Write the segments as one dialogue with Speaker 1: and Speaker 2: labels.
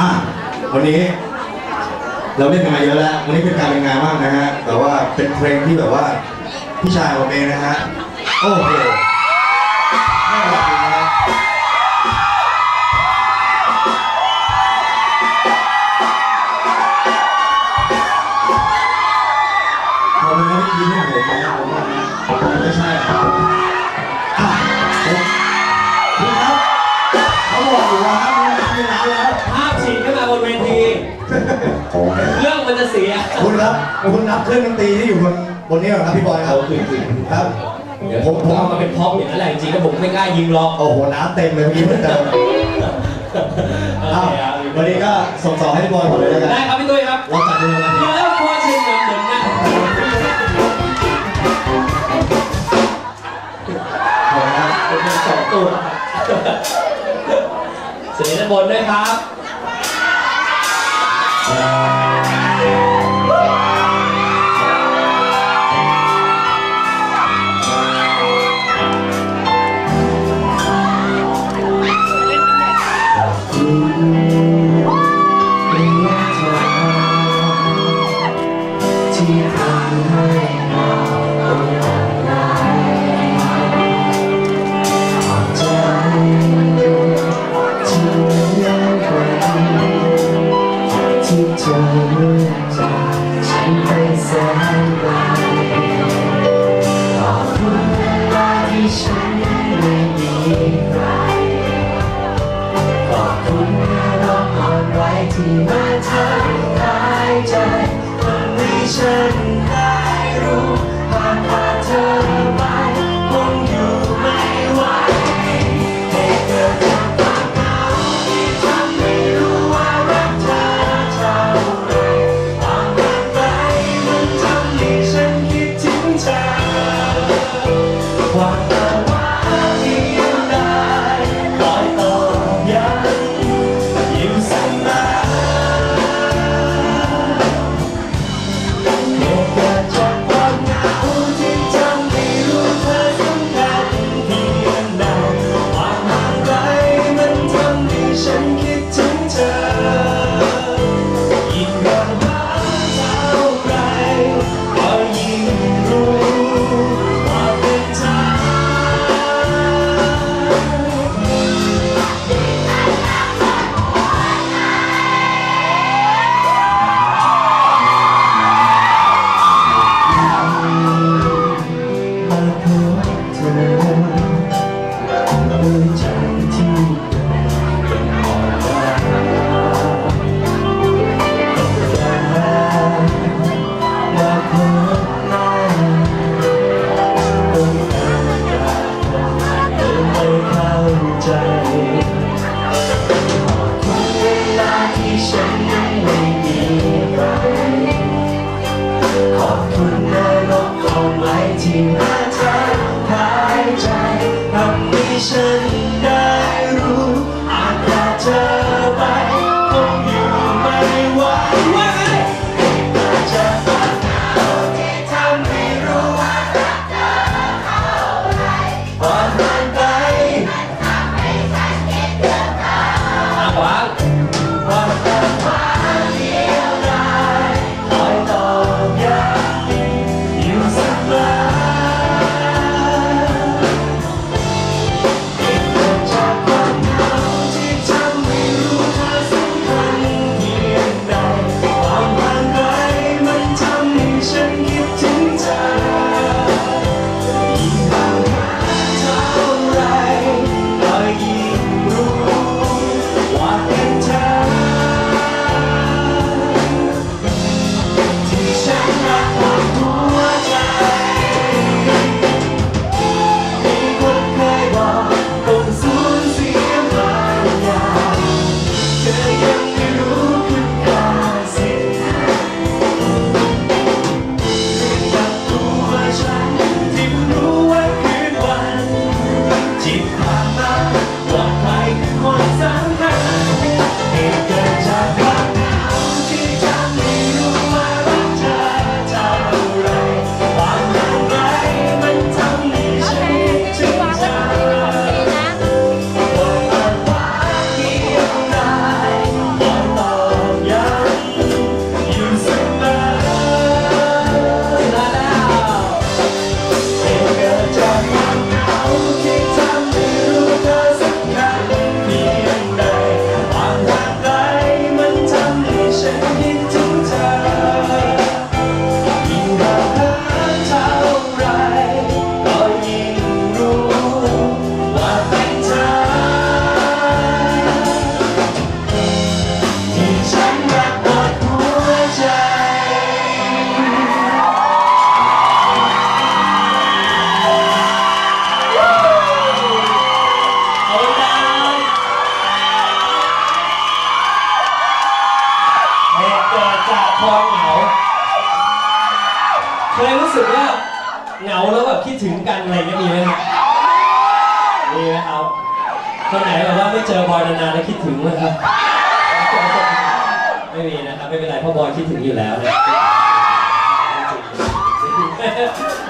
Speaker 1: อะวันนี้ เราเล่นกันมาเยอะแล้ว วันนี้เป็นการเป็นงานมากนะฮะ แต่ว่าเป็นเพลงที่แบบว่าพี่ชายผมเองนะฮะ โอ้โห เรื่
Speaker 2: องมันจะเสีย
Speaker 1: คุณครับคุณนับเครื่องดนตรีที่อยู่บนบนนี้ก่อนครับพี่บอยครับ
Speaker 2: เอาคือคือ
Speaker 1: ครับ
Speaker 2: เดี๋ยวผมผมเอามาเป็นพร็อพอย่างนั้นแหละจริงๆก็ผมไม่กล้ายิงหรอก
Speaker 1: โอ้โหน้ำเต็มเลยเมื่อกี้เพิ่งเติม
Speaker 2: โอ
Speaker 1: อ้าว
Speaker 2: เคครับ
Speaker 1: วันนี้ก็ส่งต่อให้พี่บอยหมดเลยแล้วกัน
Speaker 2: ได้ครับพี่ตุ้ยครับ
Speaker 1: เราจัดดูกัน
Speaker 2: เดี๋ยวแล้วพอชิมเหมือนเหมือนนะ
Speaker 1: ขอบคุณครับ
Speaker 2: เป็นสองตัวเสียงด้านบนด้วยครับ
Speaker 3: เธอเลือกจากฉันไปแสนไกลขอบคุณเวลาที่ฉันไม่มีใครขอบคุณเมื่อเราอ่อนไหวที่มาทำหายใจคนให้ฉัน ค ฉัน กันอะไรเงี้ยมีไหมครับมีไหมครับคนไหนแบบว่าไม่เจอบอยนานๆแล้วคิดถึงเลยครับ ไม่มีนะครับไม่เป็นไรเพราะบอยคิดถึงอยู่แล้วนะ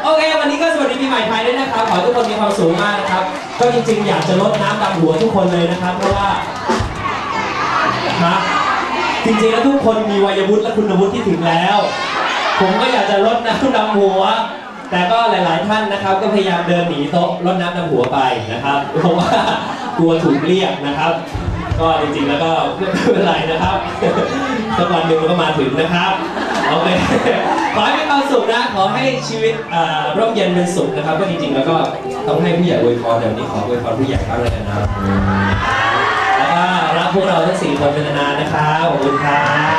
Speaker 3: โอเค วันนี้ก็สวัสดีปีใหม่ไทยด้วยนะครับ ขอให้ทุกคนมีความสุขมากนะครับ ก็จริงๆ อยากจะลดน้ำดำหัวทุกคนเลยนะครับ เพราะว่านะจริงๆ แล้วทุกคนมีวัยวุฒิและคุณวุฒิที่ถึงแล้ว ผมก็อยากจะลดน้ำดำหัว แต่ก็หลาย ๆ ท่านนะครับ ก็พยายามเดินหนีโต๊ะลดน้ำดำหัวไปนะครับ เพราะว่ากลัวถูกเรียกนะครับ ก็จริง ๆ แล้วก็ไม่เป็นไรนะครับสักวันหนึ่งมันก็มาถึงนะครับโอเคขอให้มีความสุขนะขอให้ชีวิตร่มเย็นเป็นสุขนะครับก็จริง ๆ แล้วก็ต้องให้ผู้ใหญ่อวยพรเดี๋ยวนี้ขออวยพรผู้ใหญ่บ้างเลยนะครับแล้วก็รักพวกเราทั้งสี่คนเป็นนานๆนะครับขอบคุณครับ